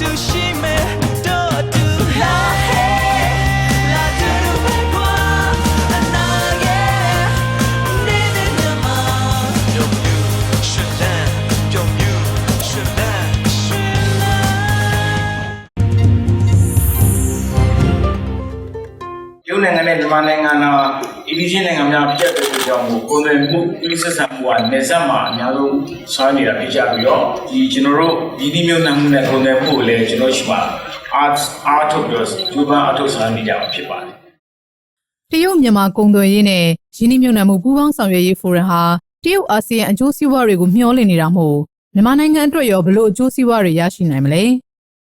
တူရှိ မြန်မာနိုင်ငံတော့အီဒီချင်းနိုင်ငံများပြတ်တဲ့ကြောင့်ကိုယ်တိုင်မှုပြည်ဆက်ဆံမှုကနေဆက်မှာအများဆုံးဆွမ်းနေတာဖြစ်ကြပြီးတော့ဒီကျွန်တော်တို့ဒီဒီမျိုးနိုင်ငံနဲ့ကိုယ်တိုင်မှုကိုလည်းကျွန်တော်ရှိမှာ art art ထုတ်ပြီးတော့ဒီဘာအထုတ်ဆောင်နေကြမှာဖြစ်ပါတယ်တရုတ်မြန်မာကုန်သွယ်ရေးနဲ့ရင်းနှီးမြှုပ်နှံမှုပူးပေါင်းဆောင်ရွက်ရေးဖိုရမ်ဟာတရုတ်အာဆီယံအကျိုးစီးပွားတွေကိုမျှော်လင့်နေတာမို့မြန်မာနိုင်ငံအတွက်ရောဘလို့အကျိုးစီးပွားတွေရရှိနိုင်မလဲ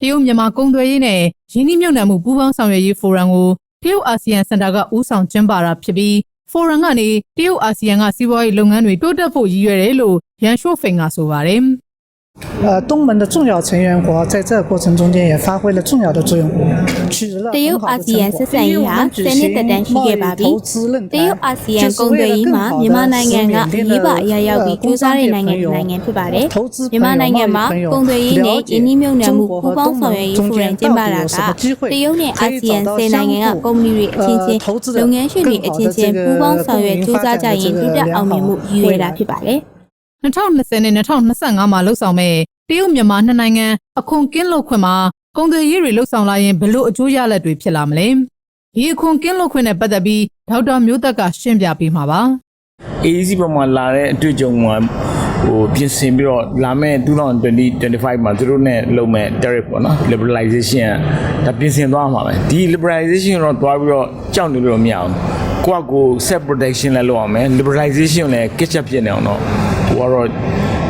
တရုတ်မြန်မာကုန်သွယ်ရေးနဲ့ရင်းနှီးမြှုပ်နှံမှုပူးပေါင်းဆောင်ရွက်ရေးဖိုရမ်ကို တရုတ်အာဆီယံစင်တာကဦးဆောင်ကျင်းပတာဖြစ်ပြီးဖိုရမ်ကနေတရုတ်အာဆီယံကစီးပွားရေးလုပ်ငန်းတွေတိုးတက်ဖို့ရည်ရွယ်တယ်လို့ရန်ရှိုးဖိန်ကဆိုပါတယ် 呃，东盟的重要成员国在这个过程中间也发挥了重要的作用，取得了很好的成果。因为我们举行贸易投资论坛，就是为了更好的使缅甸的呃工商业朋友、投资朋友、贸易朋友了解中国和东盟中间到底有什么机会，可以找到相互呃投资人更好的这个呃合作的这个呃范围。2020နဲ့2025မှာလှုပ်ဆောင်မဲ့တရုတ်မြန်မာနှစ်နိုင်ငံအခွန်ကင်းလွတ်ခွင့်မှာကုန်သွယ်ရေးတွေလှုပ်ဆောင်လာရင်ဘလို့အကျိုးရလဒ်တွေဖြစ်လာမလဲဒီအခွန်ကင်းလွတ်ခွင့်နဲ့ပတ်သက်ပြီးဒေါက်တာမျိုးသက်ကရှင်းပြပေးမှာပါ AEC ပေါ်မှာလာတဲ့အတွေ့အကြုံမှာဟိုပြင်ဆင်ပြီးတော့လာမယ့်2025မှာသူတို့ ਨੇ လုပ်မဲ့ tariff ပေါ့နော် liberalization ကဒါပြင်ဆင်သွားမှာပဲဒီ liberalization တော့သွားပြီးတော့ကြောက်နေလို့မရအောင်ကိုယ့်အကို self protection လည်းလုပ်အောင်မယ် liberalization လည်း catch up ဖြစ်နေအောင်တော့ ဟိုကတော့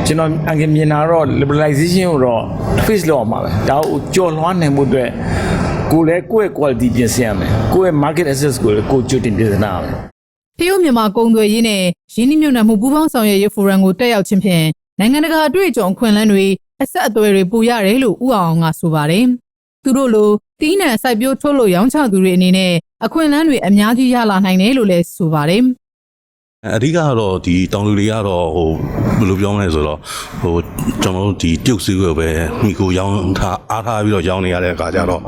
ကျွန်တော်အငယ်မြင်တာတော့ liberalization ကိုတော့ face လုပ်အောင်ပါပဲဒါကိုကြော်လွှမ်းနိုင်မှုအတွက်ကိုယ်လည်းကိုယ့်ရဲ့ quality ပြင်ဆင်ရမယ်ကိုယ့်ရဲ့ market access ကိုလည်းကိုယ်ကြိုတင်ပြင်ဆင်ရမယ်တရုတ်မြန်မာကုန်သွယ်ရေးနဲ့ရင်းနှီးမြှုပ်နှံမှုပူးပေါင်းဆောင်ရွက်ရေးဖိုရမ်ကိုတက်ရောက်ခြင်းဖြင့်နိုင်ငံတကာအတွေ့အကြုံအခွင့်အလမ်းတွေအဆက်အသွယ်တွေပိုရတယ်လို့ဥအောင်အောင်ကဆိုပါတယ်သူတို့လိုတီးနှံစိုက်ပျိုးထုတ်လို့ရောင်းချသူတွေအနေနဲ့အခွင့်အလမ်းတွေအများကြီးရလာနိုင်တယ်လို့လည်းဆိုပါတယ် အဓိကကတော့ဒီတောင်လူတွေကတော့ဟိုဘယ်လိုပြောမလဲဆိုတော့ဟိုကျွန်တော်တို့ဒီပြုတ်စည်းကိုပဲမိကိုရောင်းထားအားထားပြီးတော့ရောင်းနေရတဲ့အခါကျတော့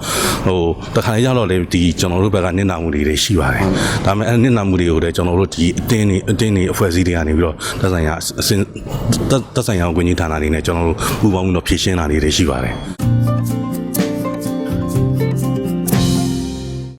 ဟိုတခါလေကျတော့လေဒီကျွန်တော်တို့ဘက်ကနစ်နာမှုတွေတွေရှိပါတယ်ဒါပေမဲ့အဲနစ်နာမှုတွေကိုလည်းကျွန်တော်တို့ဒီအတင်းနေအတင်းနေအဖွဲ့အစည်းတွေကနေပြီးတော့သက်ဆိုင်ရာအစင်သက်သက်ဆိုင်ရာဝန်ကြီးဌာနတွေနဲ့ကျွန်တော်တို့ပူးပေါင်းပြီးတော့ဖြည့်ရှင်းတာတွေတွေရှိပါတယ်